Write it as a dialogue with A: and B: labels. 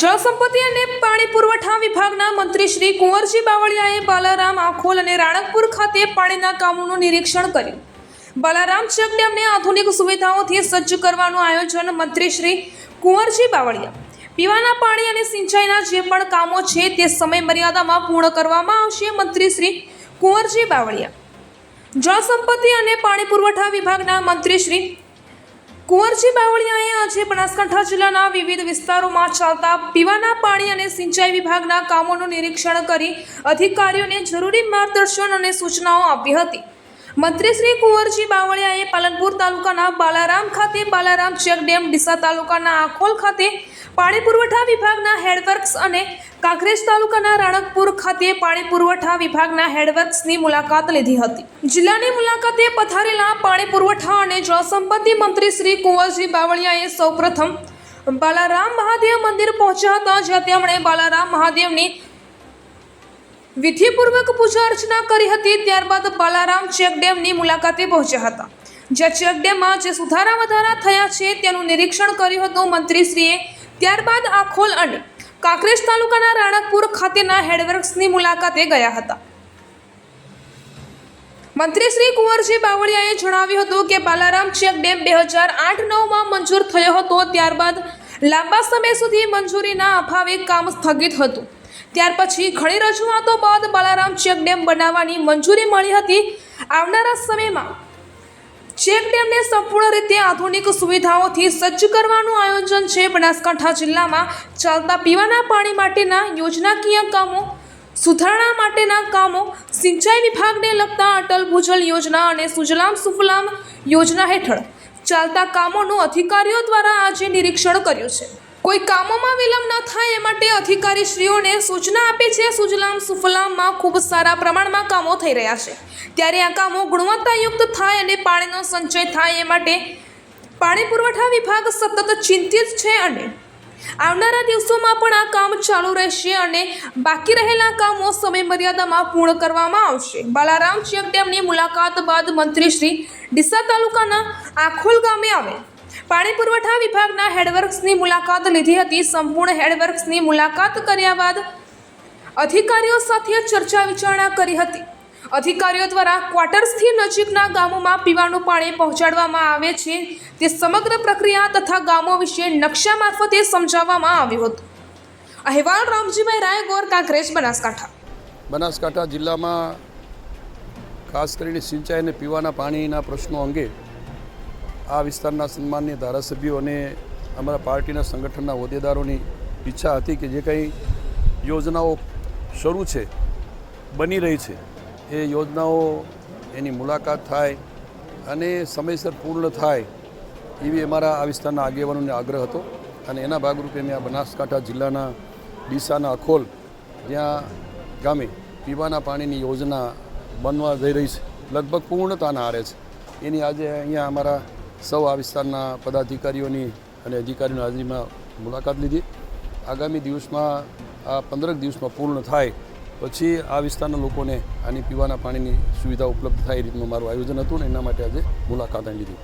A: જળસંપત્તિ અને પાણી પુરવઠા વિભાગના મંત્રી શ્રી કુંવરજી બાવળિયાએ બાલારામ આખોલ અને રાણકપુર ખાતે પાણીના કામોનું નિરીક્ષણ કર્યું. બાલારામ ચેકડેમને આધુનિક સુવિધાઓથી સજ્જ કરવાનું આયોજન મંત્રી શ્રી કુંવરજી બાવળિયા. પીવાના પાણી અને સિંચાઈના જે પણ કામો છે તે સમય મર્યાદામાં પૂર્ણ કરવામાં આવશે મંત્રી શ્રી કુંવરજી બાવળિયા. જળસંપત્તિ અને પાણી પુરવઠા વિભાગના મંત્રી શ્રી કુંવરજી બાવળિયાએ આજે બનાસકાંઠા જિલ્લાના વિવિધ વિસ્તારોમાં ચાલતા પીવાના પાણી અને સિંચાઈ વિભાગના કામોનું નિરીક્ષણ કરી અધિકારીઓને જરૂરી માર્ગદર્શન અને સૂચનાઓ આપી હતી. મંત્રી શ્રી કુંવરજી બાવળિયાએ પાલનપુર તાલુકાના બાલારામ ખાતે બાલારામ ચેક ડેમ ડીસા તાલુકાના આખોલ ખાતે પાણી પુરવઠા વિભાગના હેડવર્ક્સ અને કાંકરેજ તાલુકાના રાણકપુર ખાતે પાણી પુરવઠા વિભાગના હેડવર્ક્સની મુલાકાત લીધી હતી. જિલ્લાની મુલાકાતે પથારેલા પાણી પુરવઠા અને જળસંપત્તિ મંત્રી શ્રી કુંવરજી બાવળિયાએ સૌપ્રથમ બાલારામ મહાદેવ મંદિર પહોંચ્યા હતા, જ્યાં તેમણે બાલારામ મહાદેવની વિધિપૂર્વક પૂજા અર્ચના કરી હતી. ત્યારબાદ બાલારામ ચેકડેમની મુલાકાતે પહોંચ્યા હતા. જ્યાં ચેકડેમમાં જે સુધારા વધારા થયા છે તેનું નિરીક્ષણ કર્યું હતું. મંત્રીશ્રીએ ત્યારબાદ આખોલ અને કાંકરેજ તાલુકાના રાણકપુર ખાતેના હેડવર્ક્સની મુલાકાતે ગયા હતા. મંત્રી શ્રી કુંવરજી બાવળિયાએ જણાવ્યું હતું કે બાલારામ ચેક ડેમ બે હજાર આઠ નવમાં મંજૂર થયો હતો. ત્યારબાદ લાંબા સમય સુધી મંજૂરીના અભાવે કામ સ્થગિત હતું. ત્યાર પછી ઘણી રજૂઆતો બાદ બાલારામ ચેક ડેમ બનાવવાની મંજૂરી મળી હતી. આવનારા સમયમાં ચેક ડેમને સંપૂર્ણ રીતે આધુનિક સુવિધાઓથી સજ્જ કરવાનું આયોજન છે. બનાસકાંઠા જિલ્લામાં ચાલતા પીવાના પાણી માટેના યોજનાકીય કામો, સુધારણા માટેના કામો, સિંચાઈ વિભાગને લગતા અટલ ભૂજલ યોજના અને સુજલામ સુફલામ યોજના હેઠળ ચાલતા કામોનું અધિકારીઓ દ્વારા આજે નિરીક્ષણ કર્યું છે. કોઈ કામોમાં વિલંબ ન થાય એ માટે અધિકારીશ્રીઓને સૂચના આપી છે. સુજલામ સુફલામમાં ખૂબ સારા પ્રમાણમાં કામો થઈ રહ્યા છે. ત્યારે આ કામો ગુણવત્તાયુક્ત થાય અને પાણીનો સંચય થાય એ માટે પાણી પુરવઠા વિભાગ સતત ચિંતિત છે અને આવનારા દિવસોમાં પણ આ કામ ચાલુ રહેશે અને બાકી રહેલા કામો સમય મર્યાદામાં પૂર્ણ કરવામાં આવશે. બાલારામ ચેક ડેમની મુલાકાત બાદ મંત્રી શ્રી ડીસા તાલુકાના આખોલ ગામે આવેલ પાણી પુરવઠા વિભાગના હેડવર્ક્સની મુલાકાત લીધી હતી. સંપૂર્ણ હેડવર્ક્સની મુલાકાત કર્યા બાદ અધિકારીઓ સાથે ચર્ચા વિચારણા કરી હતી. અધિકારીઓ દ્વારા ક્વાર્ટર્સથી નજીકના ગામોમાં પીવાનું પાણી પહોંચાડવામાં આવે છે. તે સમગ્ર પ્રક્રિયા તથા ગામો વિશે નકશા મારફતે સમજાવવામાં આવ્યું હતું. અહેવાલ રામજીભાઈ રાયગોર કાંકરેજ, બનાસકાંઠા.
B: બનાસકાંઠા જિલ્લામાં ખાસ કરીને સિંચાઈ અને પીવાના પાણીના પ્રશ્નો અંગે આ વિસ્તારના સન્માનની ધારાસભ્યો અને અમારા પાર્ટીના સંગઠનના હોદ્દેદારોની ઈચ્છા હતી કે જે કંઈ યોજનાઓ શરૂ છે, બની રહી છે, એ યોજનાઓ એની મુલાકાત થાય અને સમયસર પૂર્ણ થાય એવી અમારા આ વિસ્તારના આગેવાનોને આગ્રહ હતો અને એના ભાગરૂપે મેં આ બનાસકાંઠા જિલ્લાના ડીસાના અખોલ, જ્યાં ગામે પીવાના પાણીની યોજના બનવા જઈ રહી છે, લગભગ પૂર્ણતાના આરે છે. એની આજે અહીંયા અમારા સૌ આ વિસ્તારના પદાધિકારીઓની અને અધિકારીઓની હાજરીમાં મુલાકાત લીધી. આગામી દિવસમાં, આ પંદરક દિવસમાં પૂર્ણ થાય, પછી આ વિસ્તારના લોકોને આની પીવાના પાણીની સુવિધા ઉપલબ્ધ થાય એ રીતનું મારું આયોજન હતું ને એના માટે આજે મુલાકાત લીધી.